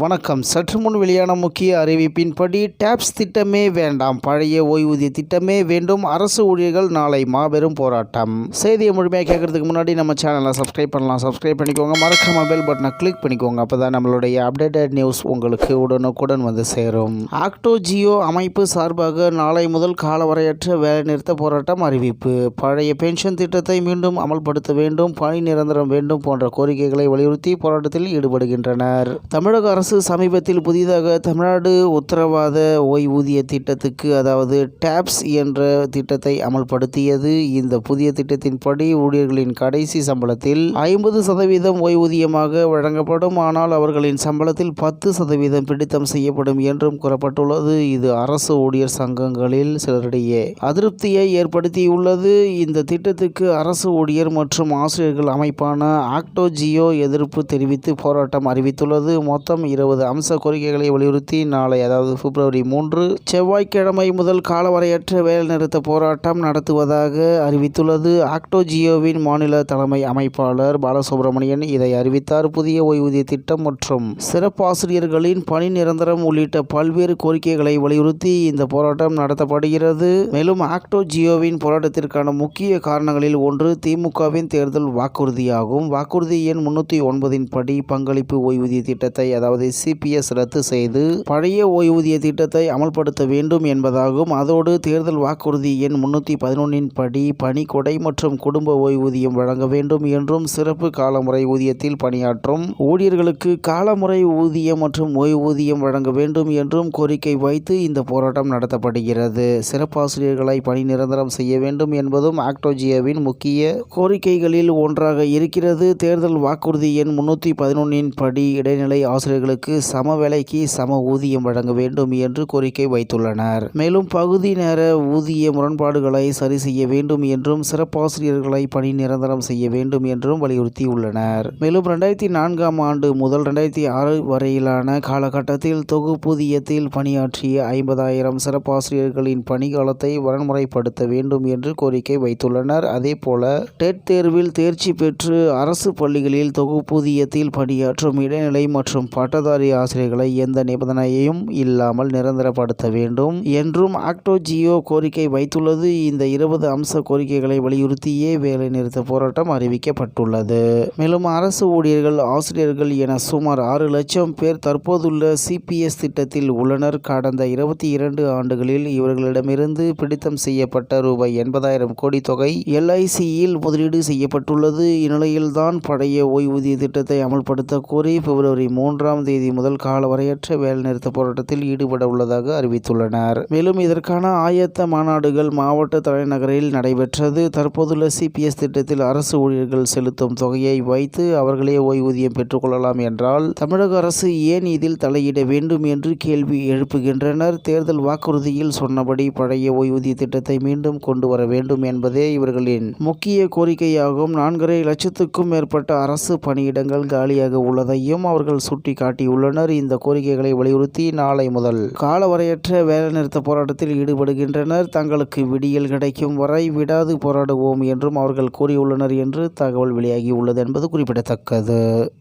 வணக்கம். சற்று முன் வெளியான முக்கிய அறிவிப்பின்படி டேப்ஸ் திட்டமே வேண்டாம். பழைய ஓய்வூதிய திட்டமே வேண்டும். அரசு ஊழியர்கள் நாளை மாபெரும் போராட்டம். செய்தியை முழுமையாக கேட்கறதுக்கு முன்னாடி நம்ம சேனலை சப்ஸ்கிரைப் பண்ணலாம். சப்ஸ்கிரைப் பண்ணிக்கோங்க. மறக்காம பெல் பட்டனை கிளிக் பண்ணிக்கோங்க. அப்போ தான் நம்மளுடைய அப்டேட்டட் நியூஸ் உங்களுக்கு உடனுக்குடன் வந்து சேரும். ஆக்டோ ஜியோ அமைப்பு சார்பாக நாளை முதல் காலவரையற்ற வேலைநிறுத்த போராட்டம் அறிவிப்பு. பழைய பென்ஷன் திட்டத்தை மீண்டும் அமல்படுத்த வேண்டும். பணி நிரந்தரம் வேண்டும் போன்ற கோரிக்கைகளை வலியுறுத்தி போராட்டத்தில் ஈடுபடுகின்றனர். தமிழக அரசு சமீபத்தில் புதிதாக தமிழ்நாடு உத்தரவாத ஓய்வூதிய திட்டத்துக்கு அதாவது டேப்ஸ் என்ற திட்டத்தை அமல்படுத்தியது. இந்த புதிய திட்டத்தின்படி ஊழியர்களின் கடைசி சம்பளத்தில் ஐம்பது சதவீதம் ஓய்வூதியமாக வழங்கப்படும். ஆனால் அவர்களின் சம்பளத்தில் பத்து சதவீதம் பிடித்தம் செய்யப்படும் என்றும் கூறப்பட்டுள்ளது. இது அரசு ஊழியர் சங்கங்களில் சிலரிடையே அதிருப்தியை ஏற்படுத்தியுள்ளது. இந்த திட்டத்துக்கு அரசு ஊழியர் மற்றும் ஆசிரியர்கள் அமைப்பான ஆக்டோ ஜியோ எதிர்ப்பு தெரிவித்து போராட்டம் அறிவித்துள்ளது. மொத்தம் இருபது அம்ச கோரிக்கைகளை வலியுறுத்தி நாளை அதாவது பிப்ரவரி மூன்று செவ்வாய்க்கிழமை முதல் காலவரையற்ற வேலைநிறுத்த போராட்டம் நடத்துவதாக அறிவித்துள்ளது ஆக்டோஜியோவின் மாநில தலைமை அமைப்பாளர் பாலசுப்ரமணியன். இதை அறிவித்தார் புதிய ஓய்வூதிய திட்டம் மற்றும் சிறப்பாசிரியர்களின் பணி நிரந்தரம் உள்ளிட்ட பல்வேறு கோரிக்கைகளை வலியுறுத்தி இந்த போராட்டம் நடத்தப்படுகிறது. மேலும் ஆக்டோ ஜியோவின் போராட்டத்திற்கான முக்கிய காரணங்களில் ஒன்று திமுகவின் தேர்தல் வாக்குறுதியாகும். வாக்குறுதி எண் முன்னூற்றி ஒன்பதின் படி பங்களிப்பு ஓய்வூதிய திட்டத்தை அதாவது சிபிஎஸ் ரத்து செய்து பழைய ஓய்வூதிய திட்டத்தை அமல்படுத்த வேண்டும் என்பதாகும். அதோடு தேர்தல் வாக்குறுதி எண் முன்னூற்றி பதினொன்றின் படி பணிக்கொடை மற்றும் குடும்ப ஓய்வூதியம் வழங்க வேண்டும் என்றும் சிறப்பு காலமுறை ஊதியத்தில் பணியாற்றும் ஊழியர்களுக்கு காலமுறை ஊதியம் மற்றும் ஓய்வூதியம் வழங்க வேண்டும் என்றும் கோரிக்கை வைத்து இந்த போராட்டம் நடத்தப்படுகிறது. சிறப்பாசிரியர்களை பணி நிரந்தரம் செய்ய வேண்டும் என்பதும் ஆக்டோஜியாவின் முக்கிய கோரிக்கைகளில் ஒன்றாக இருக்கிறது. தேர்தல் வாக்குறுதி எண் முன்னூற்றி பதினொன்றின் படி இடைநிலை ஆசிரியர்கள் பணியாளர்களுக்கு சம வேலைக்கு சம ஊதியம் வழங்க வேண்டும் என்று கோரிக்கை வைத்துள்ளனர். மேலும் பகுதி நேர ஊதிய முரண்பாடுகளை சரி செய்ய வேண்டும் என்றும் சிறப்பாசிரியர்களை பணி நிரந்தரம் செய்ய வேண்டும் என்றும் வலியுறுத்தியுள்ளனர். மேலும் ரெண்டாயிரத்தி நான்காம் ஆண்டு முதல் ரெண்டாயிரத்தி ஆறு வரையிலான காலகட்டத்தில் தொகுப்பூதியத்தில் பணியாற்றிய ஐம்பதாயிரம் சிறப்பாசிரியர்களின் பணிகாலத்தை வரன்முறைப்படுத்த வேண்டும் என்று கோரிக்கை வைத்துள்ளனர். அதேபோல டெட் தேர்வில் தேர்ச்சி பெற்று அரசு பள்ளிகளில் தொகுப்பூதியத்தில் பணியாற்றும் இடைநிலை மற்றும் பட்டதாரி ஆசிரியர்களை எந்த நிபந்தனையையும் இல்லாமல் நிரந்தரப்படுத்த வேண்டும் என்றும் ஆக்டோ ஜியோ கோரிக்கை வைத்துள்ளது. இந்த இருபது அம்ச கோரிக்கைகளை வலியுறுத்தியே வேலைநிறுத்த போராட்டம் அறிவிக்கப்பட்டுள்ளது. மேலும் அரசு ஊழியர்கள் ஆசிரியர்கள் என சுமார் ஆறு லட்சம் பேர் தற்போதுள்ள சிபிஎஸ் திட்டத்தில் உள்ளனர். கடந்த இருபத்தி இரண்டு ஆண்டுகளில் இவர்களிடமிருந்து பிடித்தம் செய்யப்பட்ட ரூபாய் எண்பதாயிரம் கோடி தொகை எல்ஐசியில் முதலீடு செய்யப்பட்டுள்ளது. இந்நிலையில்தான் பழைய ஓய்வூதிய திட்டத்தை அமல்படுத்த கோரி பிப்ரவரி மூன்றாம் தேதி முதல் காலவரையற்ற வேலைநிறுத்த போராட்டத்தில் ஈடுபட உள்ளதாக அறிவித்துள்ளனர். மேலும் இதற்கான ஆயத்த மாநாடுகள் மாவட்ட தலைநகரில் நடைபெற்றது. தற்போதுள்ள சிபிஎஸ் திட்டத்தில் அரசு ஊழியர்கள் செலுத்தும் தொகையை வைத்து அவர்களே ஓய்வூதியம் பெற்றுக்கொள்ளலாம் என்றால் தமிழக அரசு ஏன் இதில் தலையிட வேண்டும் என்று கேள்வி எழுப்புகின்றனர். தேர்தல் வாக்குறுதியில் சொன்னபடி பழைய ஓய்வூதிய திட்டத்தை மீண்டும் கொண்டு வர வேண்டும் என்பதே இவர்களின் முக்கிய கோரிக்கையாகும். நான்கரை லட்சத்துக்கும் மேற்பட்ட அரசு பணியிடங்கள் காலியாக உள்ளதையும் அவர்கள் சுட்டிக்காட்டி காட்டியுள்ளனர். இந்த கோரிக்கைகளை வலியுறுத்தி நாளை முதல் காலவரையற்ற வேலைநிறுத்த போராட்டத்தில் ஈடுபடுகின்றனர். தங்களுக்கு விடியல் கிடைக்கும் வரை விடாது போராடுவோம் என்றும் அவர்கள் கூறியுள்ளனர் என்று தகவல் வெளியாகியுள்ளது என்பது குறிப்பிடத்தக்கது.